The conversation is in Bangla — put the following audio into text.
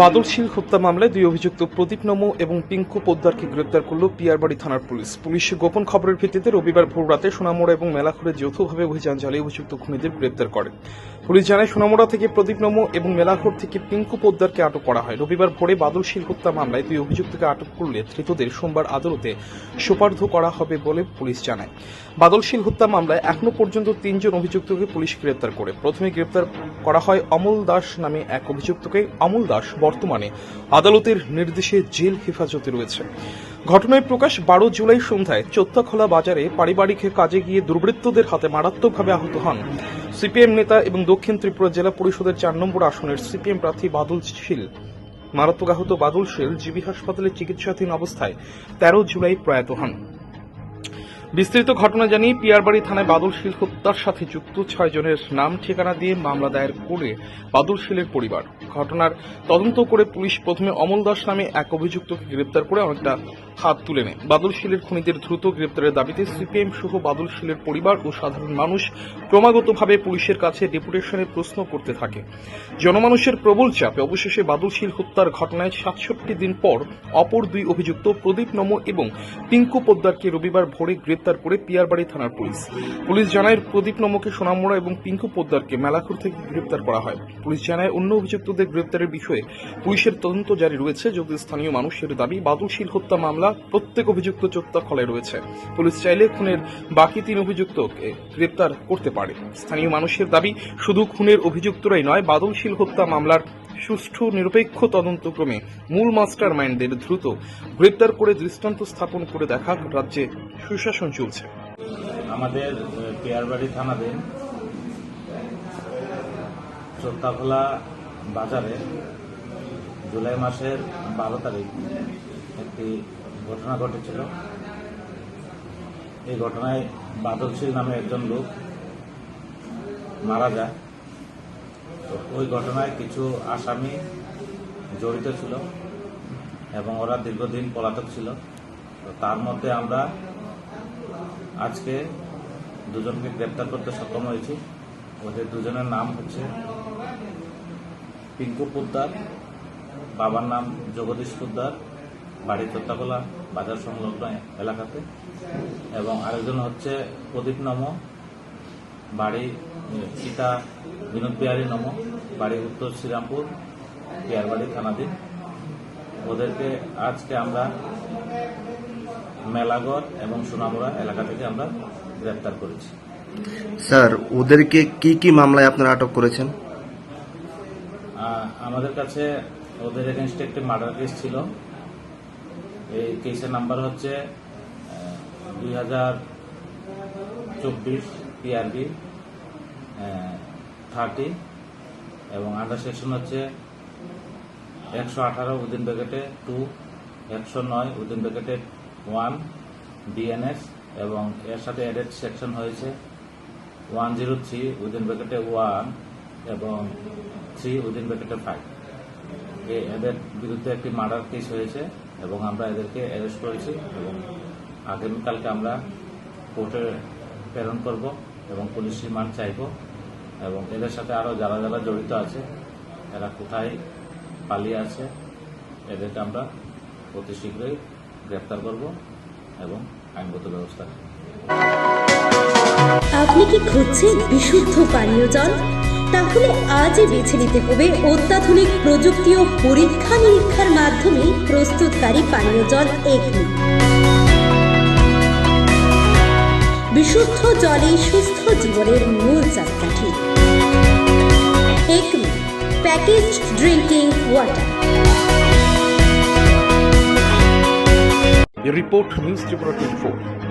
বাদলশীল হত্যা মামলায় দুই অভিযুক্ত প্রদীপ নমো এবং পিঙ্কু পোদ্দারকে গ্রেপ্তার করল পিয়ারবাড়ি থানার পুলিশ। পুলিশ গোপন খবরের ভিত্তিতে রবিবার ভোর রাতে সোনামোড়া এবং মেলাখড়ে যৌথভাবে অভিযান চালিয়ে অভিযুক্ত খুনিদের গ্রেপ্তার করে। পুলিশ জানায়, সোনামোড়া থেকে প্রদীপ নমো এবং মেলাখড় থেকে পিঙ্কু পোদ্দারকে আটক করা হয়। রবিবার ভোরে বাদলশীল হত্যা মামলায় দুই অভিযুক্তকে আটক করলে ধৃতদের সোমবার আদালতে সোপার্দ করা হবে বলে পুলিশ জানায়। বাদলশীল হত্যা মামলায় এখনও পর্যন্ত তিনজন অভিযুক্তকে পুলিশ গ্রেপ্তার করে। প্রথমে গ্রেপ্তার করা হয় অমল দাস নামে এক অভিযুক্তকে। অমল দাস বর্তমানে আদালতের নির্দেশে জেল হেফাজতে রয়েছে। ঘটনায় প্রকাশ বারো জুলাই সন্ধ্যায় চোত্তাখোলা বাজারে পারিবারিক কাজে গিয়ে দুর্বৃত্তদের হাতে মারাত্মকভাবে আহত হন সিপিএম নেতা এবং দক্ষিণ ত্রিপুরা জেলা পরিষদের চার নম্বর আসনের সিপিএম প্রার্থী বাদল শীল। মারাত্মক আহত বাদল শীল জিবি হাসপাতালে চিকিৎসাধীন অবস্থায় তেরো জুলাই প্রয়াত হন। বিস্তারিত ঘটনা জানিয়ে পিয়ারবাড়ি থানায় বাদল শীল হত্যার সাথে যুক্ত ছয় জনের নাম ঠিকানা দিয়ে মামলা দায়ের করে বাদল শীলের পরিবার। ঘটনার তদন্ত করে পুলিশ প্রথমে অমল দাস নামে এক অভিযুক্তকে গ্রেপ্তার করে অনেকটা হাত তুলে নেয়। বাদল শীলের খুনিদের দ্রুত গ্রেপ্তারের দাবিতে সিপিএম সহ বাদল শীলের পরিবার ও সাধারণ মানুষ ক্রমাগতভাবে পুলিশের কাছে ডেপুটেশনে প্রশ্ন করতে থাকে। জনমানুষের প্রবল চাপে অবশেষে বাদলশীল হত্যার ঘটনায় সাতষট্টি দিন পর অপর দুই অভিযুক্ত প্রদীপ নম এবং পিঙ্কু পোদ্দারকে রবিবার ভোরে গ্রেপ্তার করে পিয়ারবাড়ি থানার পুলিশ। পুলিশ জানায়, প্রদীপ নমকে সোনামুড়া এবং পিঙ্কু পোদ্দারকে মেলাখুর থেকে গ্রেপ্তার করা হয়। পুলিশ জানায়, অন্য অভিযুক্তদের গ্রেপ্তারের বিষয়ে পুলিশের তদন্ত জারি রয়েছে। যদিও স্থানীয় মানুষের দাবি, বাদলশীল হত্যা মামলা প্রত্যেক অভিযুক্ত চোত্তা খলায় রয়েছে। পুলিশ চাইলে খুনের বাকি তিন অভিযুক্তকে গ্রেপ্তার করতে পারে। স্থানীয় মানুষের দাবি, শুধু খুনের অভিযুক্তরাই নয়, বাদলশীল হত্যা মামলার সুষ্ঠু, নিরপেক্ষ তদন্তক্রমে মূল মাস্টার মাইন্ডদের দ্রুত গ্রেপ্তার করে দৃষ্টান্ত স্থাপন করে দেখা রাজ্যে সুশাসন চলছে। আমাদের পেয়ারবাড়ি থানাধীন চোত্তাখোলা বাজারে জুলাই মাসের বারো তারিখ একটি ঘটনা ঘটেছিল। এই ঘটনায় বাদলশীল নামে একজন লোক মারা যায়। তো ওই ঘটনায় কিছু আসামি জড়িত ছিল এবং ওরা দীর্ঘদিন পলাতক ছিল। তো তার মধ্যে আমরা আজকে দুজনকে গ্রেপ্তার করতে সক্ষম হয়েছি। ওদের দুজনের নাম হচ্ছে পিঙ্কু পোদ্দার, বাবার নাম জগদীশ পোদ্দার, বাড়ি চত্তাকোলা বাজার সংলগ্ন এলাকাতে, এবং আরেকজন হচ্ছে প্রদীপ নম বাড়ি সীতা বিনোদ বিহারী নম বাড়ি উত্তর শ্রীরামপুর বিহারবাড়ি থানাধীন। ওদেরকে আজকে আমরা মেলাগড় এবং সোনামুড়া এলাকা থেকে আমরা গ্রেপ্তার করেছি। স্যার ওদেরকে কি কি মামলায় আপনারা আটক করেছেন? আমাদের কাছে ওদের এগেনস্টে একটি মার্ডার কেস ছিল। এই কেসের নাম্বার হচ্ছে দুই হাজার চব্বিশ পিআরবি থার্টি এবং আন্ডার সেকশন হচ্ছে একশো আঠারো উদিন ব্যাকেটে টু একশো নয় উদিন ব্যাকেটে ওয়ান ডিএনএস এবং এর সাথে অ্যাডেড সেকশন হয়েছে ওয়ান জিরো থ্রি উইদিন ব্র্যাকেটে ওয়ান এবং থ্রি উইদিন ব্র্যাকেটে ফাইভ এদের বিরুদ্ধে একটি মার্ডার কেস হয়েছে এবং আমরা এদেরকে অ্যারেস্ট করেছি এবং আগামীকালকে আমরা কোর্টে প্রেরণ করব এবং পুলিশ রিমান্ড চাইব এবং এদের সাথে আরও যারা যারা জড়িত আছে, এরা কোথায় পালিয়ে আছে, এদেরকে আমরা অতি শীঘ্রই গ্রেপ্তার করব এবং আইনগত ব্যবস্থা আপনি কি খুঁজছেন বিশুদ্ধ পানীয় জল? তাহলে আজই বেছে নিতে হবে অত্যাধুনিক প্রযুক্তি ও পরীক্ষা নিরীক্ষার মাধ্যমে প্রস্তুতকারী পানীয় জল এগনি। বিশুদ্ধ জলে সুস্থ জীবনের মূল চাপকাঠি Acme package drinking water report news Tripura twenty